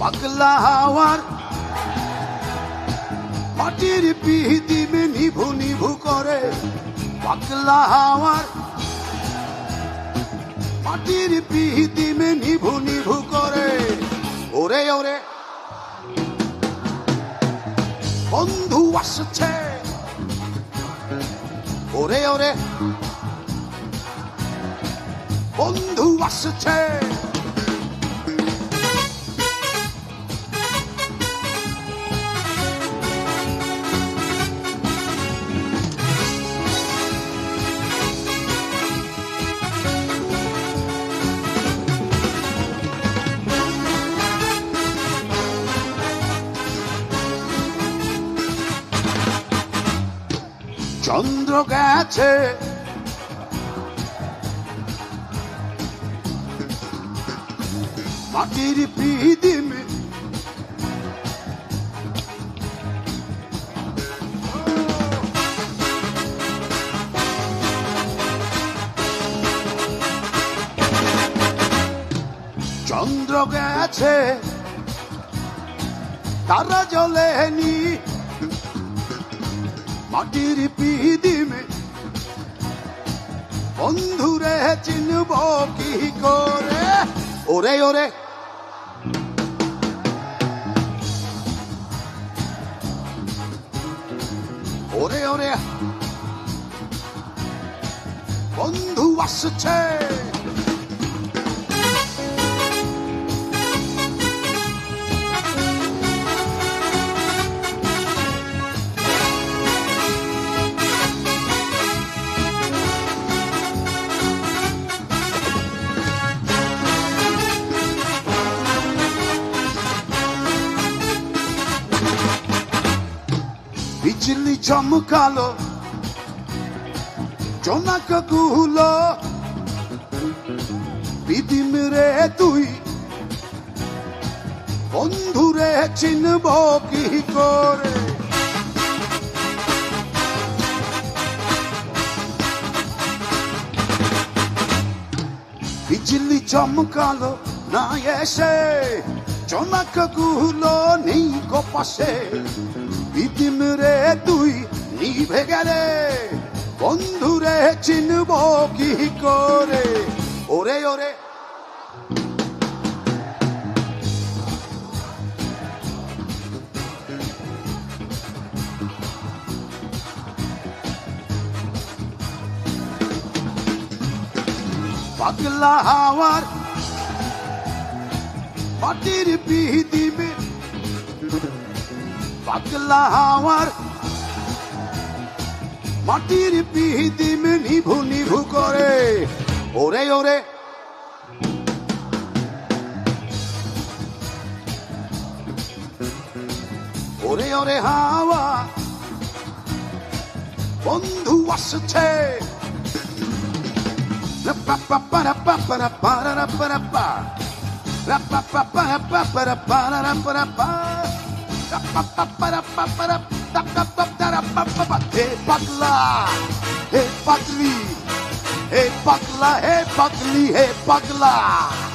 পাগলা হাওয়ার মাটির পিহিদিমে নিভু নিভু করে। পাগলা হাওয়ার মাটির পিহিদিমে নিভু নিভু করে। ওরে ওরে। বন্ধু আসছে। ওরে ওরে। বন্ধু আসছে। চন্দ্র গেছে। মাটির পিদিমে চন্দ্র গেছে। তারা জ্বলেনি মাটির পিদিমে বন্ধুরে চিনব কি করে? ওরে ওরে। ওরে ওরে। বন্ধু আসছে। বিজলি চমকালো, জোনাকগুলো বিদিম রে তুই বন্ধুরে চিনব কি করে? বিজলি চমকালো না এসে, জোনাকগুলো নেই কপাশে বিদিম রে তুই, নিভে গেলে। বন্ধুরে চিনব কি করে? ওরে ওরে। পাগলা হাওয়ার মাটির পিদিমে পাগলা হাওয়ার। মাটির পিদিমে নিভু নিভু করে। ওরে ওরে। ওরে ওরে হাওয়া। বন্ধু আসছে। Hey pakla, hey pakli, hey pakla, hey pakli, hey pakla.